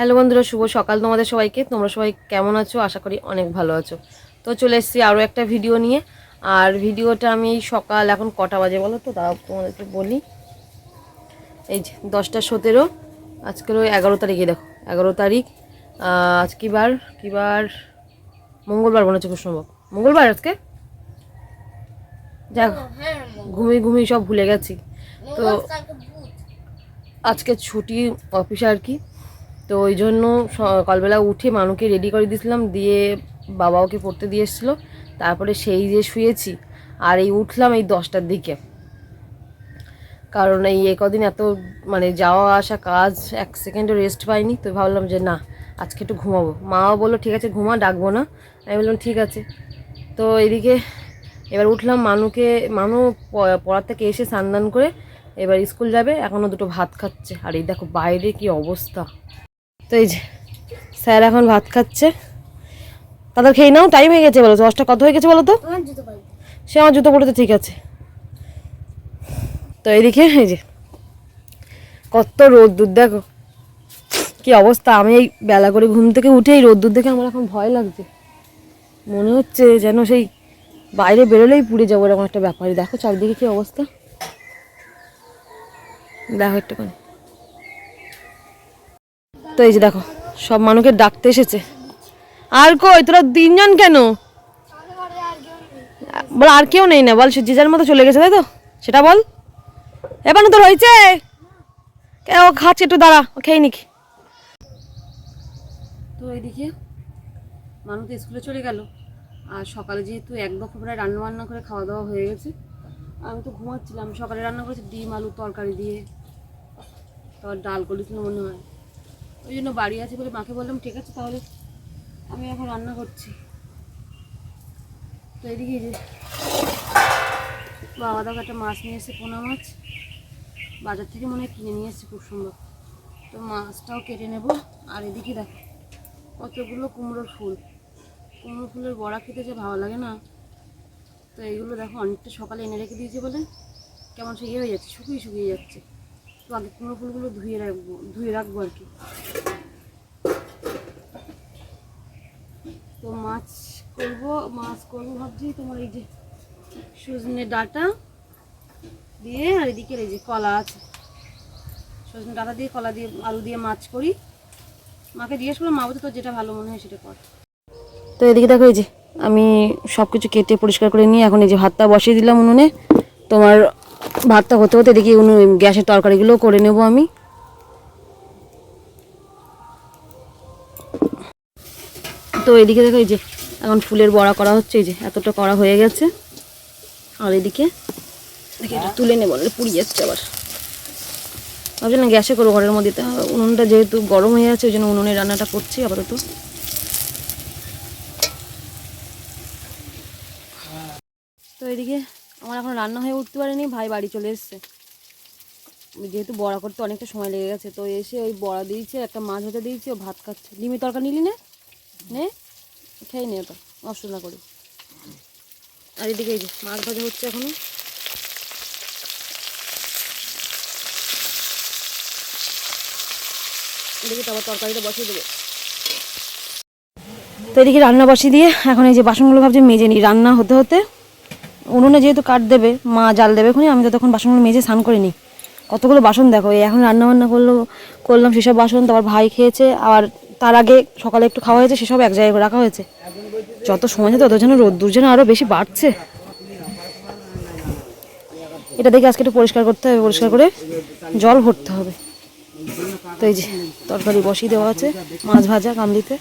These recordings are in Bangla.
হ্যালো বন্ধুরা শুভ সকাল তোমাদের সবাইকে। তোমরা সবাই কেমন আছো? আশা করি অনেক ভালো আছো। তো চলে এসেছি আরও একটা ভিডিও নিয়ে। আর ভিডিওটা আমি এই সকাল এখন কটা বাজে বলো তো? তাও তোমাদেরকে বলি। এই যে দশটা সতেরো। আজকের ওই এগারো তারিখে দেখো এগারো তারিখ। আজ কি বার? কী বার? মঙ্গলবার মনে হচ্ছে খুব সম্ভব। মঙ্গলবার আজকে? যাক ঘুমিয়ে ঘুমিয়ে সব ভুলে গেছি। তো আজকে ছুটি অফিসে আর কি। তো ওই জন্য সকালবেলা উঠে মানুকে রেডি করে দিয়েছিলাম, দিয়ে বাবা ওকে পড়তে দিয়ে এসেছিল। তারপরে সেই যে শুয়েছি, আর এই উঠলাম এই দশটার দিকে। কারণ এই কদিন এত মানে যাওয়া আসা কাজ, এক সেকেন্ডও রেস্ট পাইনি, তো ভাবলাম যে না, আজকে একটু ঘুমাবো। মাও বলল, ঠিক আছে, ঘুমা, ডাকবো না। আমি বললাম, ঠিক আছে। তো এদিকে এবার উঠলাম, মানুকে, মানু পড়ার থেকে এসে স্নান করে এবার স্কুল যাবে। এখনও দুটো ভাত খাচ্ছে। আর এই দেখো বাইরে কি অবস্থা। তো এই যে স্যার এখন ভাত খাচ্ছে। তাদের খেয়ে নাও টাইম হয়ে গেছে বলো তো। দশটা কত হয়ে গেছে বলো তো? সে আমার জুতো পড়েছে ঠিক আছে। তো এইদিকে এই যে কত রোদ্দুর দেখো। কি অবস্থা। আমি এই বেলা করে ঘুম থেকে উঠে এই রোদ্দুর দেখে আমার এখন ভয় লাগছে। মনে হচ্ছে যেন সেই বাইরে বেরোলেই পুড়ে যাব এরকম একটা ব্যাপারই। দেখো চারদিকে কি অবস্থা। দেখো একটুখানি। তো এই যে দেখো, সব মানুষকে ডাকতে এসেছে। আর কই, তোরা তিনজন কেন? বল, আর কেউ নেই না, বল যে যার মতো চলে গেছে, তাই তো? সেটা বল। এবার তোর হয়েছে? ও খাচ্ছে, একটু দাঁড়া, ও খেয়ে নিক। তো এইদিকে মানুষ তো স্কুলে চলে গেল। আর সকালে যেহেতু এক দফা প্রায় রান্না বান্না করে খাওয়া দাওয়া হয়ে গেছে, আমি তো ঘুমাচ্ছিলাম। সকালে রান্না করেছি ডিম আলু তরকারি দিয়ে। তারপর ডাল করেছিল মনে হয়। ওই জন্য বাড়ি আছে বলে মাকে বললাম, ঠিক আছে, তাহলে আমি এখন রান্না করছি। তো এদিকে যে বাবা দাও একটা মাছ নিয়ে এসে পোনা মাছ। বাজার থেকে মনে হয় কিনে নিয়ে এসেছি খুব সুন্দর। তো মাছটাও কেটে নেব। আর এদিকে দেখো, কতগুলো কুমড়োর ফুল। কুমড়ো ফুলের বড়া খেতে যে ভালো লাগে না। তো এইগুলো দেখো, অনেকটা সকালে এনে রেখে দিয়েছে বলে। কেমন সে ইয়ে হয়ে যাচ্ছে, শুকিয়ে শুকিয়ে যাচ্ছে। তো আগে কুমড়ো ফুলগুলো ধুয়ে রাখব ধুয়ে রাখব আর কি। তো মাছ করব, মাছ করব ভাবছি, তোমার এই যে সজনে ডাটা দিয়ে, আর এদিকে এই যে কলা আছে। সজনে ডাটা দিয়ে, কলা দিয়ে, আলু দিয়ে মাছ করি। মাকে জিজ্ঞেস করলাম মা তোর যেটা ভালো মনে হয় সেটা কর। তো এদিকে দেখো এই যে, আমি সব কিছু কেটে পরিষ্কার করে নিয়ে এখন এই যে ভাতটা বসিয়ে দিলাম উনুনে। তোমার ভাতটা হতে হতে দেখি উনু গ্যাসের তরকারিগুলোও করে নেব আমি। তো এদিকে দেখো এই যে, এখন ফুলের বড়া করা হচ্ছে, এই যে এতটা করা হয়ে গেছে। আর এদিকে, দেখি এটা তুলে নেব পুড়িয়ে যাচ্ছে আবার। ভাবছি না গ্যাসে করব, ঘরের মধ্যে তা উনুনটা যেহেতু গরম হয়ে আছে, ওই জন্য উনুনে রান্নাটা করছি আপাতত। তো এদিকে আমার এখন রান্না হয়ে উঠতে পারেনি, ভাই বাড়ি চলে এসছে। যেহেতু বড়া করতে অনেকটা সময় লেগে গেছে, তো এসে ওই বড়া দিয়েছে, একটা মাছ ভাজা দিয়েছে, ও ভাত খাচ্ছে। ডিমের তরকা নিলি না? নে? খেয়ে নে ওটা না করে। আর এদিকে এই যে, মাছ ভাজা হচ্ছে এখনও। এদিকে তো আবার তরকারিটা বসিয়ে দেবে। তো এদিকে রান্না বসিয়ে দিয়ে, এখন এই যে বাসনগুলো ভাবছি মেজে নিই। রান্না হতে হতে উনুনে যেহেতু কাঠ দেবে, মা জাল দেবে খুনি আমি তো তখন বাসনগুলো মেজে স্নান করে নিই কতগুলো বাসন দেখো এখন রান্না বান্না করল, করলাম সেসব বাসন, তারপর ভাই খেয়েছে আর তার আগে সকালে একটু খাওয়া হয়েছে, সেসব এক জায়গায় রাখা হয়েছে। যত সময় তত যেন রোদ্দুর যেন আরও বেশি বাড়ছে। এটা দেখে আজকে একটু পরিষ্কার করতে হবে, পরিষ্কার করে জল ভরতে হবে। তো এই যে তরকারি বসিয়ে দেওয়া আছে, মাছ ভাজা কামলিতে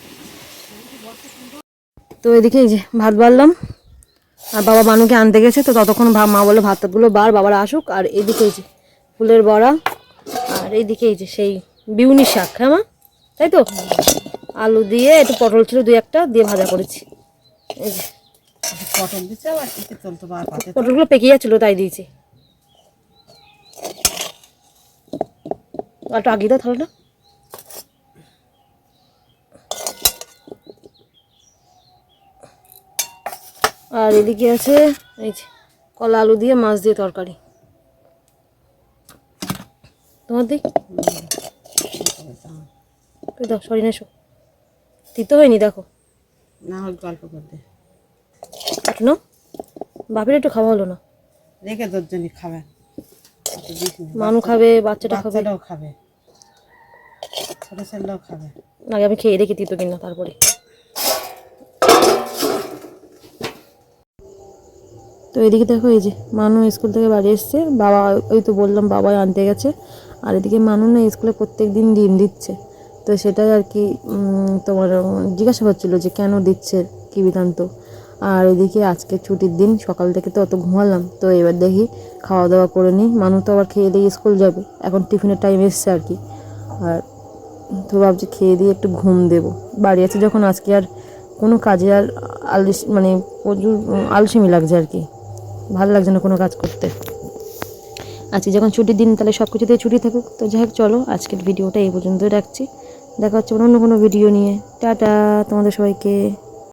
তো এদিকে এই যে ভাত বাড়লাম আর বাবা মানুকে আনতে গেছে তো ততক্ষণ মা বলে ভাত টাতগুলো বার বাবারা আসুক। আর এদিকে এই যে ফুলের বড়া আর এইদিকে এই যে সেই বিউনি শাক হ্যাঁ মা? তাই তো? আলু দিয়ে একটু পটল ছিল দুই একটা দিয়ে ভাজা করেছি। এই যে। পটল দিচ্ছে আবার পটলগুলো পেকে যাচ্ছিল তাই দিয়েছি। আর একটু আগিয়ে দাও থালাটা আর এদিকে আছে এই যে কলা আলু দিয়ে মাছ দিয়ে তরকারি। তোমার দিক? দাও সরি এসো। তিতো হয়নি দেখো। না হোক গল্প করতে না বাপের একটু খাওয়া হলো না। রেখে তোর জন্য খাবে। অত মানু খাবে বাচ্চাটা খাবে। খাবে। ছোট ছেলেও খাবে। আগে আমি খেয়ে দেখি তিতো কিনা তারপরে। এদিকে দেখো, এই যে মানু স্কুল থেকে বাড়ি এসছে। বাবা, ওই তো বললাম, বাবাই আনতে গেছে। আর এদিকে মানু না স্কুলে প্রত্যেক দিন ডিম দিচ্ছে। তো সেটাই আর কি তোমার জিজ্ঞাসা করছিল যে কেন দিচ্ছে কি বৃত্তান্ত আর এদিকে আজকে ছুটির দিন, সকাল থেকে তো অত ঘুমালাম। তো এবার দেখি খাওয়া দাওয়া করে নিই। মানু তো আবার খেয়ে দিয়ে স্কুল যাবে। এখন টিফিনের টাইম এসছে আর কি। আর তো ভাবছি খেয়ে দিয়ে একটু ঘুম দেব। বাড়ি আছে যখন, আজকে আর কোনো কাজে আর আলস মানে প্রচুর আলসেমি লাগছে আর কি। ভালো লাগছে না কোনো কাজ করতে। আজকে যখন ছুটির দিন, তাহলে সব কিছুতেই ছুটি থাকুক। তো যাই হোক, চলো, আজকের ভিডিওটা এই পর্যন্তই রাখছি। দেখা হচ্ছে অন্য কোনো ভিডিও নিয়ে। টাটা, তোমাদের সবাইকে।